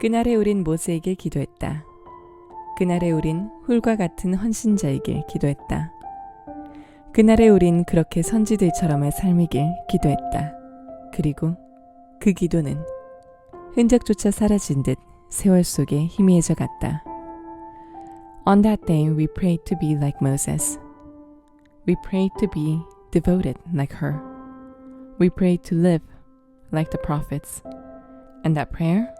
그날에 우린 모세에게 기도했다. 그날에 우린 훌과 같은 헌신자이길 기도했다. 그날에 우린 그렇게 선지들처럼의 삶이길 기도했다. 그리고 그 기도는 흔적조차 사라진 듯 세월 속에 희미해져 갔다. On that day we prayed to be like Moses. We prayed to be devoted like her. We prayed to live like the prophets. And that prayer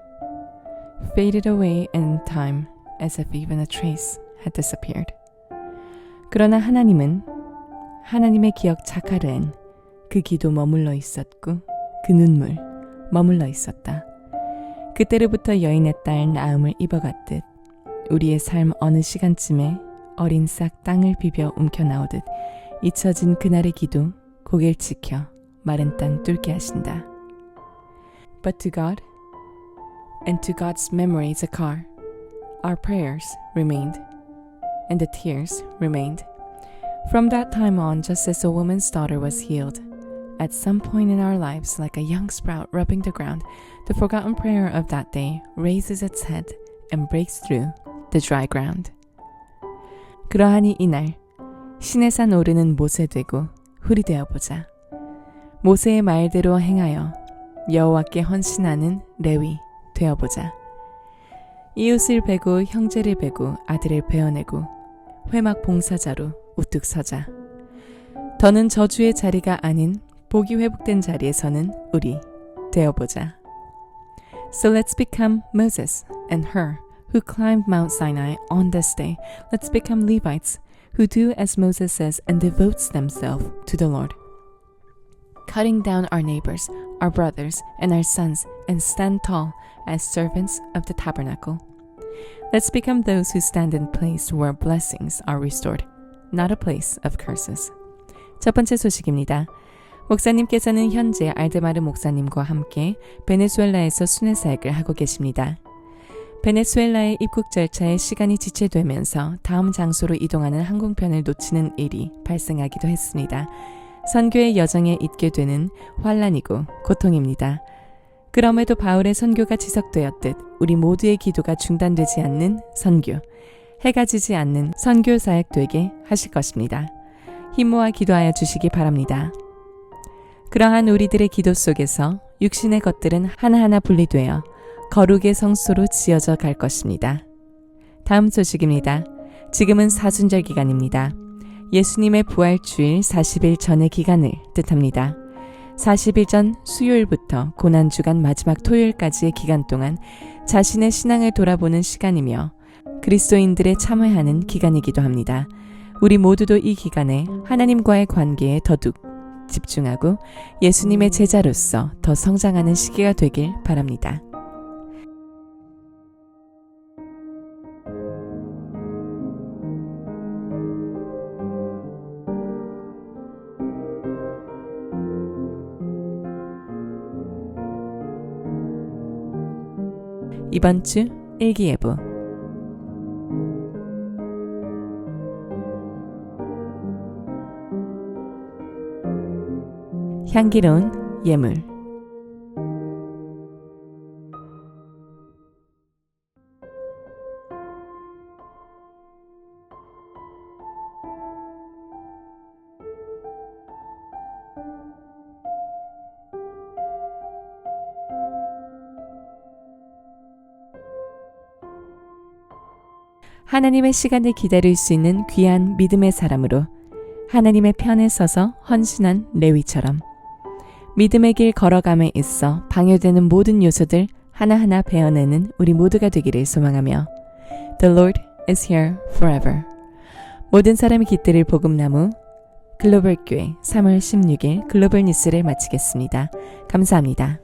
faded away in time as if even a trace had disappeared. 그러나 하나님은 하나님의 기억 자카르엔 그 기도 머물러 있었고 그 눈물 머물러 있었다. 그때로부터 여인의 딸 나음을 입어갔듯 우리의 삶 어느 시간쯤에 어린 싹 땅을 비벼 움켜 나오듯 잊혀진 그날의 기도 고개를 지켜 마른 땅 뚫게 하신다. But to God and to God's memory Zakar, our prayers remained, and the tears remained. From that time on, just as a woman's daughter was healed, at some point in our lives, like a young sprout rubbing the ground, the forgotten prayer of that day raises its head and breaks through the dry ground. 그러하니 이날 신의 산 오르는 모세 되고 훌이 되어 보자. 모세의 말대로 행하여 여호와께 헌신하는 레위 되어 보자. 이웃을 베고 형제를 베고 아들을 베어내고 회막 봉사자로 우뚝 서자. 더는 저주의 자리가 아닌 복이 회복된 자리에 서는 우리 되어 보자. So let's become Moses and her who climbed Mount Sinai on this day. Let's become Levites who do as Moses says and devotes themselves to the Lord. Cutting down our neighbors, our brothers, and our sons, and stand tall as servants of the tabernacle. Let's become those who stand in place where blessings are restored, not a place of curses. 첫 번째 소식입니다. 목사님께서는 현재 알데마르 목사님과 함께 베네수엘라에서 순회 사역을 하고 계십니다. 베네수엘라의 입국 절차에 시간이 지체되면서 다음 장소로 이동하는 항공편을 놓치는 일이 발생하기도 했습니다. 선교의 여정에 있게 되는 환란이고 고통입니다. 그럼에도 바울의 선교가 지속되었듯 우리 모두의 기도가 중단되지 않는 선교, 해가 지지 않는 선교 사역 되게 하실 것입니다. 힘 모아 기도하여 주시기 바랍니다. 그러한 우리들의 기도 속에서 육신의 것들은 하나하나 분리되어 거룩의 성소로 지어져 갈 것입니다. 다음 소식입니다. 지금은 사순절 기간입니다. 예수님의 부활 주일 40일 전의 기간을 뜻합니다. 40일 전 수요일부터 고난 주간 마지막 토요일까지의 기간 동안 자신의 신앙을 돌아보는 시간이며 그리스도인들의 참회하는 기간이기도 합니다. 우리 모두도 이 기간에 하나님과의 관계에 더욱 집중하고 예수님의 제자로서 더 성장하는 시기가 되길 바랍니다. 이번 주 일기예보. 향기로운 예물 하나님의 시간을 기다릴 수 있는 귀한 믿음의 사람으로 하나님의 편에 서서 헌신한 레위처럼 믿음의 길 걸어감에 있어 방해되는 모든 요소들 하나하나 베어내는 우리 모두가 되기를 소망하며 The Lord is here forever. 모든 사람이 깃들을 복음나무 글로벌 교회 3월 16일 글로벌 뉴스를 마치겠습니다. 감사합니다.